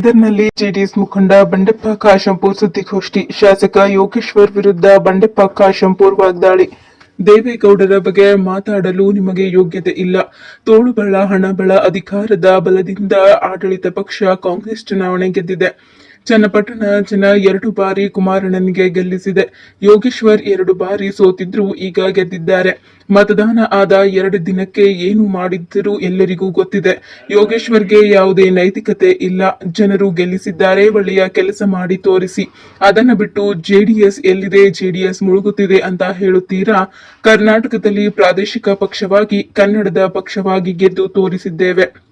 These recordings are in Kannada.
ಇದರಲ್ಲಿ ಜೆಡಿಎಸ್ ಮುಖಂಡ ಬಂಡೆಪ್ಪ ಕಾಶಂಪೂರ್ ಸುದ್ದಿಗೋಷ್ಠಿ. ಶಾಸಕ ಯೋಗೇಶ್ವರ್ ವಿರುದ್ಧ ಬಂಡೆಪ್ಪ ಕಾಶಂಪೂರ್ ವಾಗ್ದಾಳಿ. ದೇವೇಗೌಡರ ಬಗ್ಗೆ ಮಾತಾಡಲು ನಿಮಗೆ ಯೋಗ್ಯತೆ ಇಲ್ಲ. ತೋಳುಬಳ ಹಣಬಳ ಅಧಿಕಾರದ ಬಲದಿಂದ ಆಡಳಿತ ಪಕ್ಷ ಕಾಂಗ್ರೆಸ್ ಚುನಾವಣೆ ಗೆದ್ದಿದೆ. ಚನ್ನಪಟ್ಟಣ ಜನ ಎರಡು ಬಾರಿ ಕುಮಾರಣ್ಣನಿಗೆ ಗೆಲ್ಲಿಸಿದೆ. ಯೋಗೇಶ್ವರ್ ಎರಡು ಬಾರಿ ಸೋತಿದ್ರು ಈಗ ಗೆದ್ದಿದ್ದಾರೆ. ಮತದಾನ ಆದ ಎರಡು ದಿನಕ್ಕೆ ಏನು ಮಾಡಿದ್ದರೂ ಎಲ್ಲರಿಗೂ ಗೊತ್ತಿದೆ. ಯೋಗೇಶ್ವರ್ಗೆ ಯಾವುದೇ ನೈತಿಕತೆ ಇಲ್ಲ. ಜನರು ಗೆಲ್ಲಿಸಿದ್ದಾರೆ. ಒಳ್ಳೆಯ ಕೆಲಸ ಮಾಡಿ ತೋರಿಸಿ. ಅದನ್ನ ಬಿಟ್ಟು ಜೆಡಿಎಸ್ ಎಲ್ಲಿದೆ? ಜೆಡಿಎಸ್ ಮುಳುಗುತ್ತಿದೆ ಅಂತ ಹೇಳುತ್ತೀರಾ? ಕರ್ನಾಟಕದಲ್ಲಿ ಪ್ರಾದೇಶಿಕ ಪಕ್ಷವಾಗಿ ಕನ್ನಡದ ಪಕ್ಷವಾಗಿ ಗೆದ್ದು ತೋರಿಸಿದ್ದೇವೆ.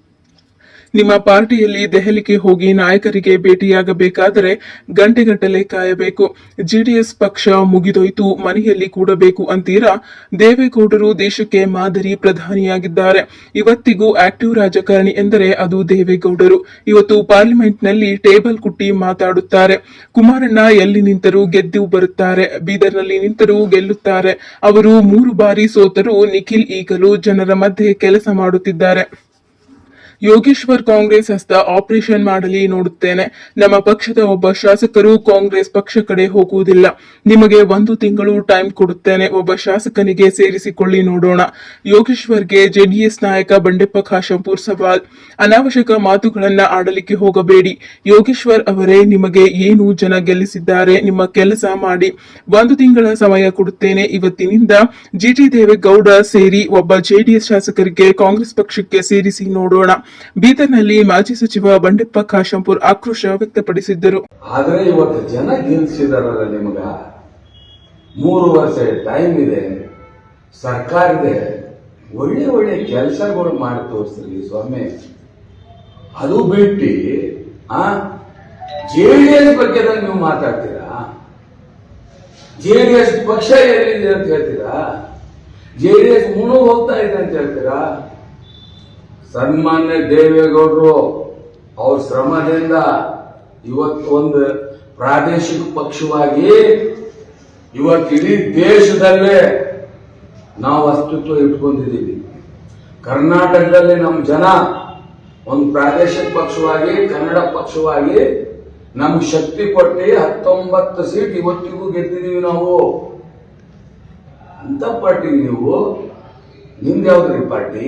ನಿಮ್ಮ ಪಾರ್ಟಿಯಲ್ಲಿ ದೆಹಲಿಗೆ ಹೋಗಿ ನಾಯಕರಿಗೆ ಭೇಟಿಯಾಗಬೇಕಾದರೆ ಗಂಟೆಗಟ್ಟಲೆ ಕಾಯಬೇಕು. ಜೆಡಿಎಸ್ ಪಕ್ಷ ಮುಗಿದೋಯ್ತು, ಮನೆಯಲ್ಲಿ ಕೂಡಬೇಕು ಅಂತೀರಾ? ದೇವೇಗೌಡರು ದೇಶಕ್ಕೆ ಮಾದರಿ ಪ್ರಧಾನಿಯಾಗಿದ್ದಾರೆ. ಇವತ್ತಿಗೂ ಆಕ್ಟಿವ್ ರಾಜಕಾರಣಿ ಎಂದರೆ ಅದು ದೇವೇಗೌಡರು. ಇವತ್ತು ಪಾರ್ಲಿಮೆಂಟ್ನಲ್ಲಿ ಟೇಬಲ್ ಕುಟ್ಟಿ ಮಾತಾಡುತ್ತಾರೆ. ಕುಮಾರಣ್ಣ ಎಲ್ಲಿ ನಿಂತರೂ ಗೆದ್ದು ಬರುತ್ತಾರೆ. ಬೀದರ್ನಲ್ಲಿ ನಿಂತರೂ ಗೆಲ್ಲುತ್ತಾರೆ. ಅವರು ಮೂರು ಬಾರಿ ಸೋತರೂ ನಿಖಿಲ್ ಈಗಲೂ ಜನರ ಮಧ್ಯೆ ಕೆಲಸ ಮಾಡುತ್ತಿದ್ದಾರೆ. ಯೋಗೇಶ್ವರ್ ಕಾಂಗ್ರೆಸ್ ಹಸ್ತ ಆಪರೇಷನ್ ಮಾಡಲಿ ನೋಡುತ್ತೇನೆ. ನಮ್ಮ ಪಕ್ಷದ ಒಬ್ಬ ಶಾಸಕರು ಕಾಂಗ್ರೆಸ್ ಪಕ್ಷ ಕಡೆ ಹೋಗುವುದಿಲ್ಲ. ನಿಮಗೆ ಒಂದು ತಿಂಗಳು ಟೈಮ್ ಕೊಡುತ್ತೇನೆ. ಒಬ್ಬ ಶಾಸಕನಿಗೆ ಸೇರಿಸಿಕೊಳ್ಳಿ ನೋಡೋಣ. ಯೋಗೇಶ್ವರ್ಗೆ ಜೆಡಿಎಸ್ ನಾಯಕ ಬಂಡೆಪ್ಪ ಖಾಶಂಪುರ್ ಸವಾಲ್. ಅನಾವಶ್ಯಕ ಮಾತುಗಳನ್ನ ಆಡಲಿಕ್ಕೆ ಹೋಗಬೇಡಿ. ಯೋಗೇಶ್ವರ್ ಅವರೇ ನಿಮಗೆ ಏನು ಜನ ಗೆಲ್ಲಿಸಿದ್ದಾರೆ ನಿಮ್ಮ ಕೆಲಸ ಮಾಡಿ. ಒಂದು ತಿಂಗಳ ಸಮಯ ಕೊಡುತ್ತೇನೆ. ಇವತ್ತಿನಿಂದ ಜಿಟಿ ದೇವೇಗೌಡ ಸೇರಿ ಒಬ್ಬ ಜೆಡಿಎಸ್ ಶಾಸಕರಿಗೆ ಕಾಂಗ್ರೆಸ್ ಪಕ್ಷಕ್ಕೆ ಸೇರಿಸಿ ನೋಡೋಣ. ಬೀದರ್ನಲ್ಲಿ ಮಾಜಿ ಸಚಿವ ಬಂಡೆಪ್ಪ ಕಾಶಂಪುರ್ ಆಕ್ರೋಶ ವ್ಯಕ್ತಪಡಿಸಿದ್ದರು. ಆದರೆ ಇವತ್ತು ಜನ ಗೆಲ್ಸಿದಾರಲ್ಲ ನಿಮಗ? ಮೂರು ವರ್ಷ ಟೈಮ್ ಇದೆ, ಸರ್ಕಾರ ಇದೆ, ಒಳ್ಳೆ ಒಳ್ಳೆ ಕೆಲಸಗಳು ಮಾಡಿ ತೋರಿಸ್ರಿ ಸ್ವಾಮಿ. ಅದು ಬಿಟ್ಟು, ಆ ಎಸ್ ಬಗ್ಗೆ ನೀವು ಮಾತಾಡ್ತೀರಾ? ಜೆಡಿಎಸ್ ಪಕ್ಷ ಎಲ್ಲಿದೆ ಅಂತ ಹೇಳ್ತೀರಾ? ಜೆಡಿಎಸ್ ಮುಣು ಹೋಗ್ತಾ ಇದೆ ಅಂತ ಹೇಳ್ತೀರಾ? ಸನ್ಮಾನ್ಯ ದೇವೇಗೌಡರು, ಅವ್ರ ಶ್ರಮದಿಂದ ಇವತ್ತು ಒಂದು ಪ್ರಾದೇಶಿಕ ಪಕ್ಷವಾಗಿ ಇವತ್ತು ಇಡೀ ದೇಶದಲ್ಲೇ ನಾವು ಅಸ್ತಿತ್ವ ಇಟ್ಕೊಂಡಿದ್ದೀವಿ. ಕರ್ನಾಟಕದಲ್ಲಿ ನಮ್ಮ ಜನ ಒಂದು ಪ್ರಾದೇಶಿಕ ಪಕ್ಷವಾಗಿ, ಕನ್ನಡ ಪಕ್ಷವಾಗಿ ನಮ್ಗೆ ಶಕ್ತಿ ಕೊಟ್ಟು ಹತ್ತೊಂಬತ್ತು ಸೀಟ್ ಇವತ್ತಿಗೂ ಗೆದ್ದಿದ್ದೀವಿ ನಾವು. ಅಂತ ಪಾರ್ಟಿ ನೀವು, ನಿಮ್ದು ಯಾವ್ದ್ರಿ ಪಾರ್ಟಿ?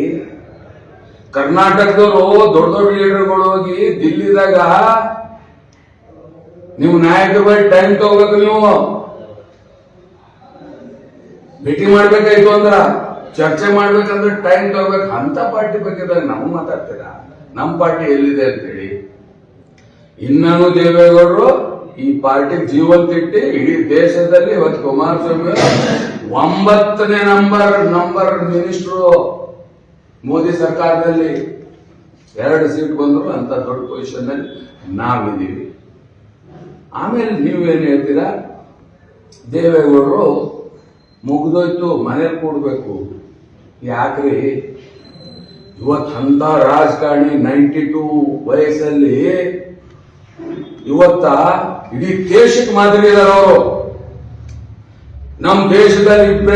ಕರ್ನಾಟಕದವರು ದೊಡ್ಡ ದೊಡ್ಡ ಲೀಡರ್ಗಳು ಹೋಗಿ ದಿಲ್ಲಿದಾಗ ನೀವು ನಾಯಕರುಗಳು ಟೈಮ್ ತಗೋಬೇಕು ನೀವು. ಭೇಟಿ ಮಾಡ್ಬೇಕಾಯ್ತು ಅಂದ್ರ, ಚರ್ಚೆ ಮಾಡ್ಬೇಕಂದ್ರೆ ಟೈಮ್ ತಗೋಬೇಕು. ಅಂತ ಪಾರ್ಟಿ ಬಗ್ಗೆ ನಾವು ಮಾತಾಡ್ತೀರಾ? ನಮ್ಮ ಪಾರ್ಟಿ ಎಲ್ಲಿದೆ ಅಂತೇಳಿ. ಇನ್ನೂ ದೇವೇಗೌಡರು ಈ ಪಾರ್ಟಿ ಜೀವಂತ ಇಟ್ಟು ಇಡೀ ದೇಶದಲ್ಲಿ ಇವತ್ತು ಕುಮಾರಸ್ವಾಮಿ ಒಂಬತ್ತನೇ ನಂಬರ್ ನಂಬರ್ ಮಿನಿಸ್ಟ್ರು ಮೋದಿ ಸರ್ಕಾರದಲ್ಲಿ ಎರಡು ಸೀಟ್ ಬಂದ್ರು ಅಂತ ದೊಡ್ಡ ಪೊಸಿಷನ್ನಲ್ಲಿ ನಾವಿದ್ದೀವಿ. ಆಮೇಲೆ ನೀವೇನು ಹೇಳ್ತೀರಾ? ದೇವೇಗೌಡರು ಮುಗ್ದೋಯ್ತು ಮನೇಲಿ ಕೂಡ್ಬೇಕು. ಯಾಕ್ರಿ? ಇವತ್ತು ಅಂತ ರಾಜಕಾರಣಿ ನೈಂಟಿ ಟೂ ವಯಸ್ಸಲ್ಲಿ ಇವತ್ತ ಇಡೀ ದೇಶಕ್ಕೆ ಮಾದರಿ ಇದಾರೆ ಅವರು. ನಮ್ಮ ದೇಶದಲ್ಲಿ